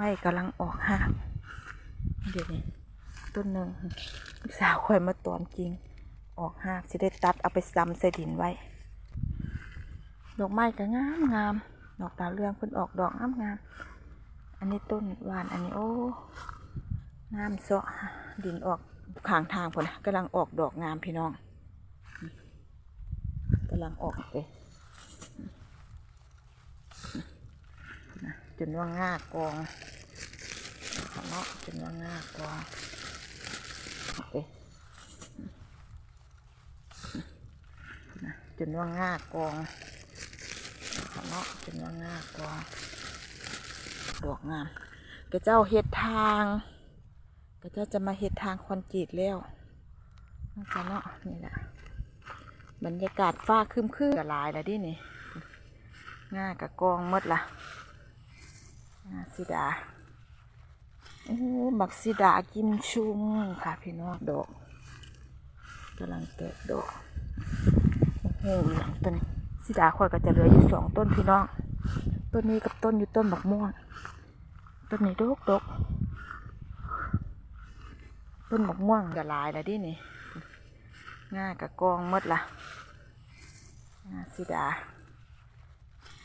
ไว้กำลังออกห้ากเดี๋ยวนี้ต้นหนึ่งสาวคอยมาตอนจริง ออกห้ากจะได้ตัดเอาไปซ้ำใส่ดินไว้ดอกไม้ก็งามงามดอกดาวเรืองเพิ่นออกดอกงามงามอันนี้ต้นหวานอันนี้โอ้น้ำเสาะดินออกข้างทางพุ่นนะกำลังออกดอกงามพี่น้องกำลังออกเลยนะ จนว่างากองข้างนอกจนว่างากองเอ้ยนะจนว่างากองข้างนอกเป็นว่างากกว่าดอกงามกระเจ้าเฮ็ดทางกระเจ้าจะมาเฮ็ดทางคอนกรีตแล้วนั่ะเนาะนี่แหละบรรยากาศฟ้าครึมๆกระลายแล้วดินี่ง่ากะกองมดละงา สิดาโอ้บักสิดากินชุมค่ะพี่น้องดอกกำลังแตกดอกโอ้โหหลังต้นสีดาข่อยก็จะเหลืออยู่สองต้นพี่น้อง ต้นนี้กับต้นอยู่ต้นบักม่วง ต้นนี้ดกดกต้นบักม่วงจะลายแล้วดินี่ง่ายกะกองมดละงาสีดา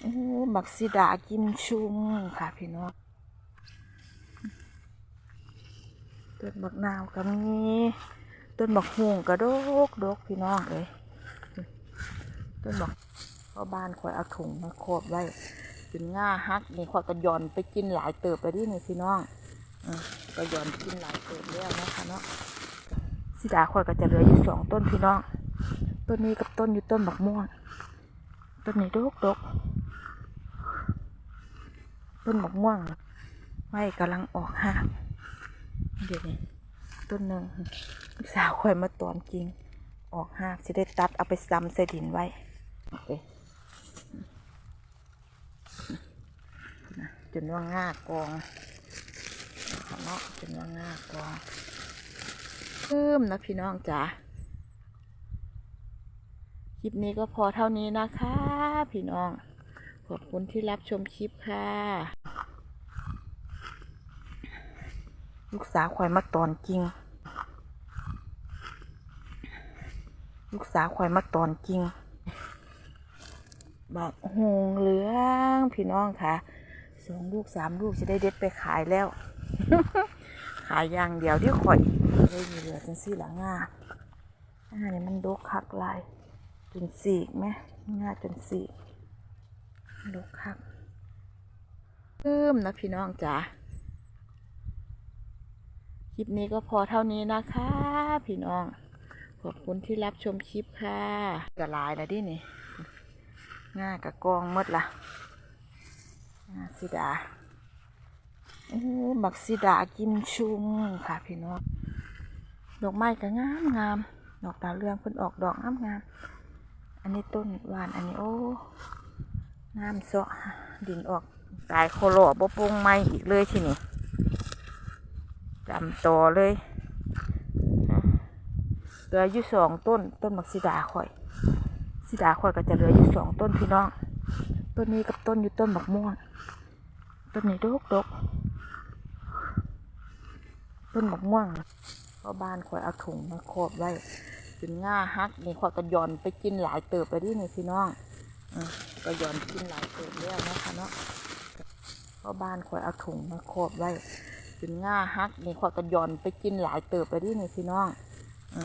โอ้บักสีดากินชุมค่ะพี่น้องต้นบักนาวก็มีต้นบักฮวงก็ดกดกพี่น้องเอ้ยต้นบอกพ่อบ้านคอยเอาถุงมาโคบไว้จนง่าฮักนี่คอยกระยอนไปกินหลายเติบไปดินี่พี่น้องอกระยอนกินหลายเติบแล้วนะคะเนาะสิดาคอยก็จะเหลืออยู่สองต้นพี่น้อง ต้นนี้กับต้นอยู่ต้นบักม่วงต้นนี้ดกดก ต้นบักม่วงไว้กำลังออกหากเดี๋ยวนี้ต้นหนึ่งลูกสาวคอยมาตอนจริง ออกหากจะได้ตัดเอาไปซ้ำใส่ดินไว้โอเคนะจนว่าง่ากองข้างนอกจนว่าง่ากองเพิ่มนะพี่น้องจ๋าคลิปนี้ก็พอเท่านี้นะคะ พี่น้อง ขอบคุณที่รับชมคลิปค่ะ ลูกสาวคอยมาตอนจริง ลูกสาวคอยมาตอนจริงบักหงเหลืองพี่น้องค่ะสองลูกสามลูกจะได้เด็ดไปขายแล้ว ขายอย่างเดียวที่ข่อยได้มีเหลือจังสี่หลังงาอ่านี่มันดกคักลายจนสีกไหมงาจนสีก ดกคักเพิ่มนะพี่น้องจ๋าคลิปนี้ก็พอเท่านี้นะคะ พี่น้อง ขอบคุณที่รับชมคลิปค่ะกระลายแล้วดินี่ง่ากะกองมดละสิดาโอ้บักสิดากินชุมค่ะพี่น้องดอกไม้ก็งามงามดอกดาวเรืองเพิ่นออกดอกงามงามอันนี้ต้นหวานอันนี้โอ้ น้ำเสาะดินออกตายโคโลบ่ปรุงไม้อีกเลยที่นี้จำต่อเลยเหลืออยู่สองต้นต้นมักซิดาข่อยซิดาข่อยก็จะเหลืออยู่สองต้นพี่น้อง ต้นนี้กับต้นอยู่ต้นบักม่วง ต้นนี้ดกดกต้นบักม่วงก็บ้านข่อยเอาถุงมาโคบไว้จนง่าฮักนี่ข่อยก็ย่อนไปกินหลายเติบไปดินี่พี่น้องอ ก็ยอนกินหลายเติบแล้วนะคะเนาะก็บ้านข่อยเอาถุงมาโคบไว้จนง่าฮักนี่ข่อยก็ยอนไปกินหลายเติบไปดินี่พี่น้องอ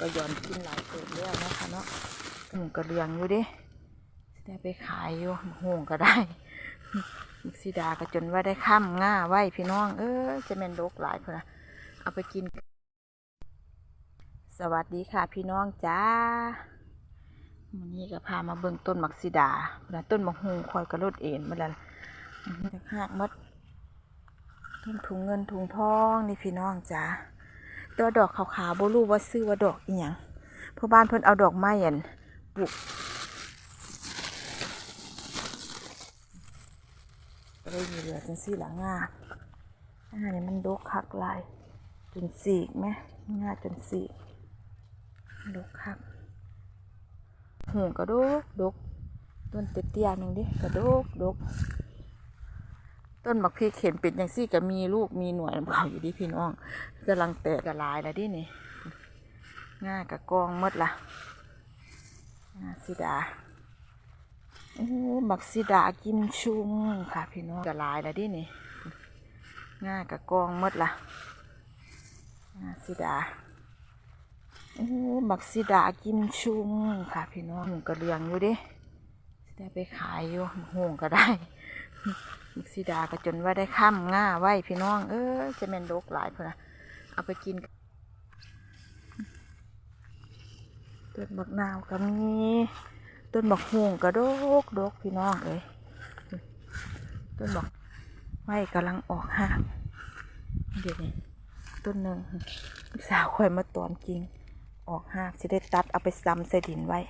ก็ยอนกินหลายเติมแล้วนะคะเนาะอืมก็เลียงอยู่ดิสิได้ไปขายอยู่ห่วงก็ได้มิกซิดาก็จนว่าได้ข้ามง่าไว้พี่น้อง เออจะเป็นโรคหลายคนนะเอาไปกิน สวัสดีค่ะพี่น้องจ้า วันนี้ก็พามาเบิ่งต้นมักซิดาแล้วต้นมักฮงคอยกระโดดเอ็นมาแล้วจะหักมัดต้นถุงเงินถุงทองนี่พี่น้องจ้าตัวดอกขาวๆบ่รู้ว่าซื้อว่าดอกอีหยังเพราะบ้านเพิ่นเอาดอกไม้อันปลูกได้มีเหลือจังสี่หลังงาอันนี้มันดกคักลายจนสีกไหมงาจนสีกดกคัก หูก็ดกดกต้นเตี้ยๆหนึ่งดิก็ดกดกต้นบักพริกเข็นเป็นอย่างซี่ก็มีลูกมีหน่วยน้ำเขาอยู่ดิพี่น้องกำลังแตกกระลายแล้วดินี่ง่ายกะกองมดละงาสิดาโอ้บักสิดากิมชุงค่ะ พี่น้องกระลายแล้วดินี่ง่ายกะกองมดละงาสิดา โอ้บักสิดากิมชุงค่ะ พี่น้องหมูกระเลียงอยู่ดิได้ไปขายอยู่หงก็ได้มิกซิดาก็จนว่าได้ข้ามง่าไว้พี่น้อง เออจะแม่นดกหลายพุ่นนะเอาไปกินต้นบักนาวก็มีต้นบักฮวงก็ดกดกพี่น้องเอ้ยต้นบักไม้กำลังออกหากเดี๋ยวนี้ต้นหนึ่งสาวคอยมาตอนจริง ออกหากจะได้ตัดเอาไปซ้ำใส่ดินไว้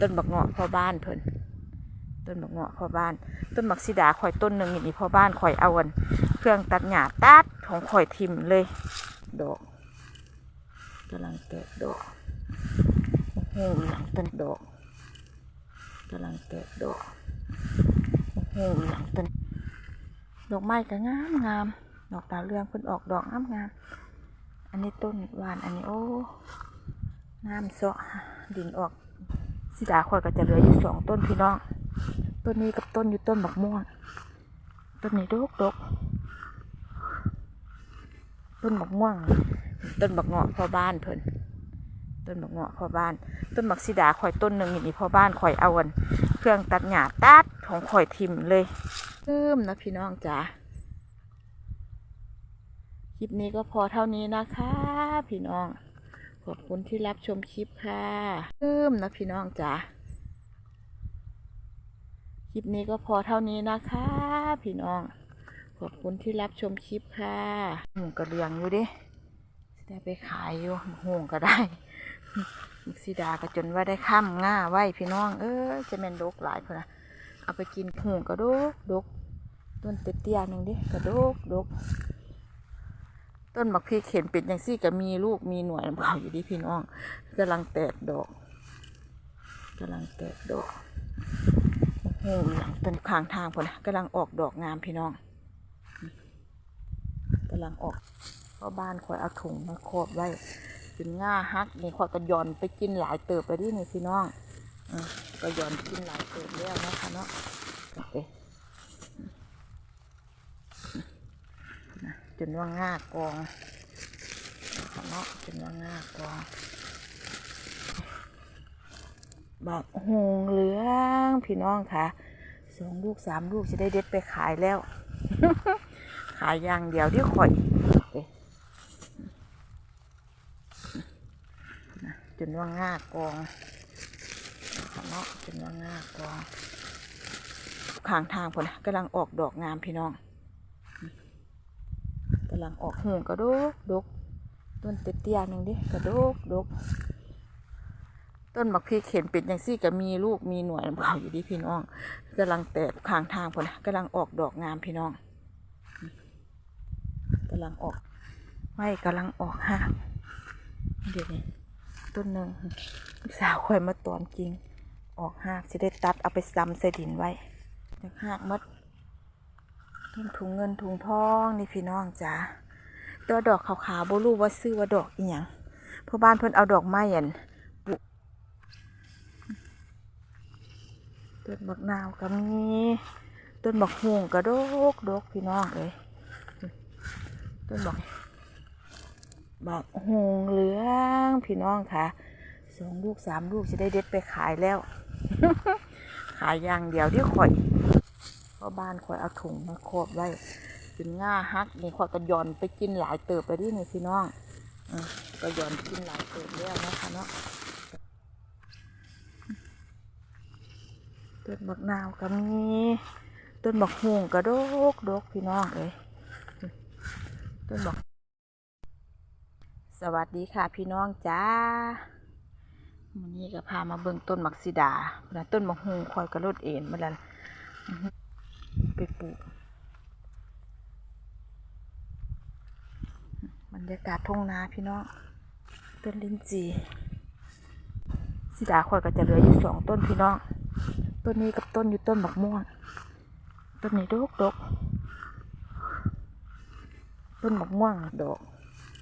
ต้นบักเงาะพ่อบ้านเพิ่นต้นบักเงาะพ่อบ้าน ต้นบักซิดาข่อยต้นหนึ่งอย่างนี้พ่อบ้านข่อยเอาันเครื่องตัดหญ้าตัดของข่อยทิมเลย ดอกกำลังแตกดอกโอ้โหหลังต้นดอกกำลังแตกดอกโอ้โหหลังต้นดอกไม้ก็งามงามดอกดาวเรืองเพิ่นออกดอกงามงาม อันนี้ต้นหวาน อันนี้โอ้ น้ำเสาะดินออกสิดาข่อยก็จะเหลืออยู่สองต้นพี่น้อง ต้นนี้กับต้นอยู่ต้นบักม่วง ต้นนี้ดกดกต้นบักม่วง ต้นบักเงาะพ่อบ้านเพิ่น ต้นบักเงาะพ่อบ้าน ต้นบักซิดาข่อยต้นหนึ่งอย่างนี้พ่อบ้านข่อยเอาอันเครื่องตัดหญ้าตัดของข่อยทิมเลยเริ่มนะพี่น้องจ๋า คลิปนี้ก็พอเท่านี้นะคะ พี่น้อง ขอบคุณที่รับชมคลิปค่ะเริ่มนะพี่น้องจ๋าคลิปนี้ก็พอเท่านี้นะคะ พี่น้อง ขอบคุณที่รับชมคลิปค่ะหมูกระเลียงอยู่ดิสิได้ไปขายอยู่ห่งก็ได้มิกซิดาก็จนว่าได้ข้ามง่าไว้พี่น้อง เออจะแม่นดกหลายคนนะเอาไปกินห่งก็ดกดกต้นเตี้ยๆหนึ่งดิกระดกดก ต้นบักพริกเข็นเป็นอย่างซี่ก็มีลูกมีหน่วยน้ำเขาอยู่ดิพี่น้องกำลังแตกดอกกำลังแตกดอกโอ้โหลังต้นข้างทางพอนะกำลังออกดอกงามพี่น้องกำลังออกเพราะบ้านคอยเอาถุงมาครอบไว้เป็นง่าฮักนี่คอยกระยอนไปกินหลายเติบไปดินี่พี่น้องอกระยอนกินหลายเติบแล้วนะคะเนาะเอ๊ะน จนว่างากองเนาะจนว่างากองบักหงเหลืองพี่น้องค่ะสองลูกสามลูกจะได้เด็ดไปขายแล้ว ขายอย่างเดียวที่ข่อยเอ๊ะนะจนว่างากองเนาะจนว่างากองข้างทางพอนะกำลังออกดอกงามพี่น้อง กำลังออกหงกระดกดกต้นเตี้ยๆหนึ่งดิกระดกดกต้นบักพริกเข็นเป็นอย่างซี่ก็มีลูกมีหน่วยน้ำเขาอยู่ดิพี่น้องกำลังแตกข้างทางพอนะกำลังออกดอกงามพี่น้องกำลังออกไม่กำลังออกห้างเดี๋ยวนี้ต้นหนึ่งสาวคอยมาตอนจริง ออกห้างจะได้ตัดเอาไปซ้ำใส่ดินไว้จากห้างมัด ต้นถุงเงินถุงทองนี่พี่น้องจ้าตัวดอกขาวๆบ่รู้ว่าซื้อว่าดอกอีหยังเพราะบ้านเพิ่นเอาดอกไม้อันต้นบักนาวก็มีต้นบักฮวงก็ดกดกพี่น้องเอ้ยต้นบักบักฮวงเหลืองพี่น้องค่ะสองลูกสามลูกจะได้เด็ดไปขายแล้ว ขายอย่างเดียวที่ข่อย เพราะบ้านข่อยเอาถุงมาครอบไว้เป็นง่าฮักนี่ข่อยก็หย่อนไปกินหลายเติบไปดินี่พี่น้องอก็ยอนกินหลายเติบแล้วนะคะเนาะต้นบักนาวก็มีต้นบักฮวงก็ดกดกพี่น้องเอ้ยต้นบักสวัสดีค่ะพี่น้องจ้าวันนี้ก็พามาเบิ่งต้นมักซิดาต้นบักฮวงคอยกระโดดเอ็นมาแล้วอื้อหือ ไปปลูกบรรยากาศทุ่งนาพี่น้องต้นลิ้นจีสิดาคอยก็จะเหลืออยู่สองต้นพี่น้อง ต้นนี้กับต้นอยู่ต้นบักม่วง ต้นนี้ดกดกต้นหมกม่วงดอก